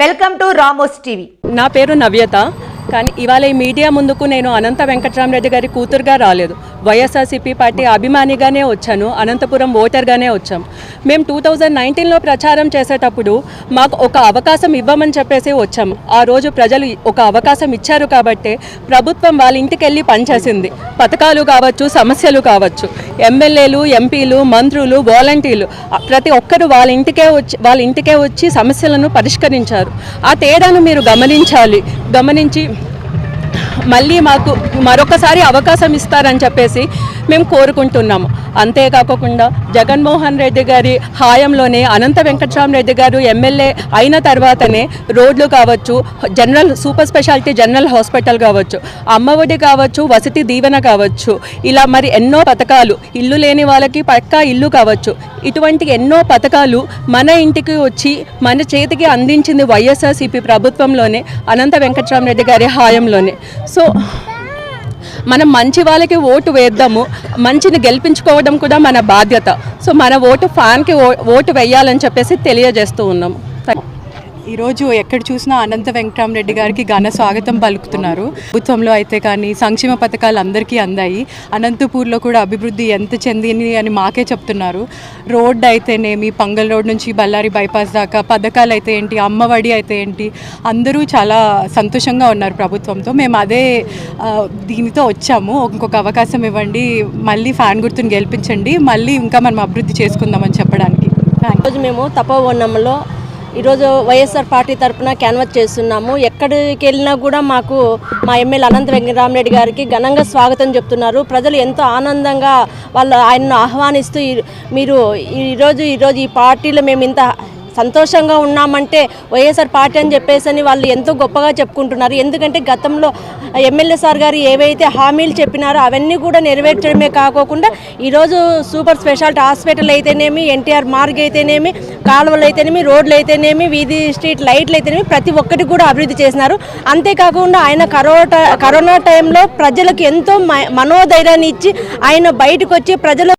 Welcome to Ramos TV. నా పేరు నవ్యత కానీ ఇవాళ ఈ మీడియా ముందుకు నేను అనంత వెంకటరామరెడ్డి గారి కూతురుగా రాలేదు. వైఎస్ఆర్సీపీ పార్టీ అభిమానిగానే వచ్చాను అనంతపురం ఓటర్గానే వచ్చాం. మేము టూ థౌజండ్ నైన్టీన్లో ప్రచారం చేసేటప్పుడు మాకు ఒక అవకాశం ఇవ్వమని చెప్పేసి వచ్చాం ఆ రోజు ప్రజలు ఒక అవకాశం ఇచ్చారు కాబట్టి ప్రభుత్వం వాళ్ళ ఇంటికి వెళ్ళి పనిచేసింది పథకాలు కావచ్చు సమస్యలు కావచ్చు ఎమ్మెల్యేలు ఎంపీలు మంత్రులు వాలంటీర్లు ప్రతి ఒక్కరు వాళ్ళ ఇంటికే వచ్చి వాళ్ళ ఇంటికే వచ్చి సమస్యలను పరిష్కరించారు. ఆ తేడాను మీరు గమనించాలి గమనించి మళ్ళీ మాకు మరొకసారి అవకాశం ఇస్తారని చెప్పేసి మేము కోరుకుంటున్నాము. అంతేకాకుండా జగన్మోహన్ రెడ్డి గారి హాయంలోనే అనంత వెంకట్రామరెడ్డి గారు ఎమ్మెల్యే అయిన తర్వాతనే రోడ్లు కావచ్చు general super speciality general hospital కావచ్చు అమ్మఒడి కావచ్చు వసతి దీవెన కావచ్చు ఇలా మరి ఎన్నో పథకాలు ఇల్లు లేని వాళ్ళకి పక్కా ఇల్లు కావచ్చు ఇటువంటి ఎన్నో పథకాలు మన ఇంటికి వచ్చి మన చేతికి అందించింది వైఎస్ఆర్సీపీ ప్రభుత్వంలోనే అనంత వెంకటరామరెడ్డి గారి హాయంలోనే. సో మనం మంచి వాళ్ళకి ఓటు వేద్దాము మంచిని గెలిపించుకోవడం కూడా మన బాధ్యత. సో మన ఓటు ఫ్యాన్కి ఓ- ఓటు వేయాలని చెప్పేసి తెలియజేస్తూ ఉన్నాము. ఈరోజు ఎక్కడ చూసినా అనంత వెంకటరామరెడ్డి గారికి ఘన స్వాగతం పలుకుతున్నారు. ప్రభుత్వంలో అయితే కానీ సంక్షేమ పథకాలు అందరికీ అందాయి. అనంతపూర్లో కూడా అభివృద్ధి ఎంత చెందింది అని మాకే చెప్తున్నారు. రోడ్ అయితేనేమి పంగల్ రోడ్ నుంచి బళ్ళారి బైపాస్ దాకా పథకాలు అయితే ఏంటి అమ్మఒడి అయితే ఏంటి అందరూ చాలా సంతోషంగా ఉన్నారు ప్రభుత్వంతో. మేము అదే దీనితో వచ్చాము. ఇంకొక అవకాశం ఇవ్వండి. మళ్ళీ ఫ్యాన్ గుర్తుని గెలిపించండి. మళ్ళీ ఇంకా మనం అభివృద్ధి చేసుకుందామని చెప్పడానికి. ఈరోజు మేము తపోవనంలో ఈరోజు వైఎస్ఆర్ పార్టీ తరఫున క్యాన్వస్ చేస్తున్నాము. ఎక్కడికి వెళ్ళినా కూడా మాకు మా ఎమ్మెల్యే అనంత వెంకటరామరెడ్డి గారికి ఘనంగా స్వాగతం చెప్తున్నారు. ప్రజలు ఎంతో ఆనందంగా వాళ్ళు ఆయనను ఆహ్వానిస్తూ మీరు ఈరోజు ఈరోజు ఈ పార్టీలో మేము ఇంత సంతోషంగా ఉన్నామంటే వైఎస్ఆర్ పార్టీ అని చెప్పేసి అని వాళ్ళు ఎంతో గొప్పగా చెప్పుకుంటున్నారు. ఎందుకంటే గతంలో ఎమ్మెల్యే సార్ గారు ఏవైతే హామీలు చెప్పినారో అవన్నీ కూడా నెరవేర్చడమే కాకోకుండా ఈరోజు సూపర్ స్పెషాలిటీ హాస్పిటల్ అయితేనేమి ఎన్టీఆర్ మార్గ్ అయితేనేమి కాలువలు అయితేనేమి రోడ్లు అయితేనేమి వీధి స్ట్రీట్ లైట్లు అయితేనేమి ప్రతి ఒక్కటి కూడా అభివృద్ధి చేసినారు. అంతేకాకుండా ఆయన కరోనా కరోనా టైంలో ప్రజలకు ఎంతో మ- మనోధైర్యాన్ని ఇచ్చి ఆయన బయటకు వచ్చి ప్రజలు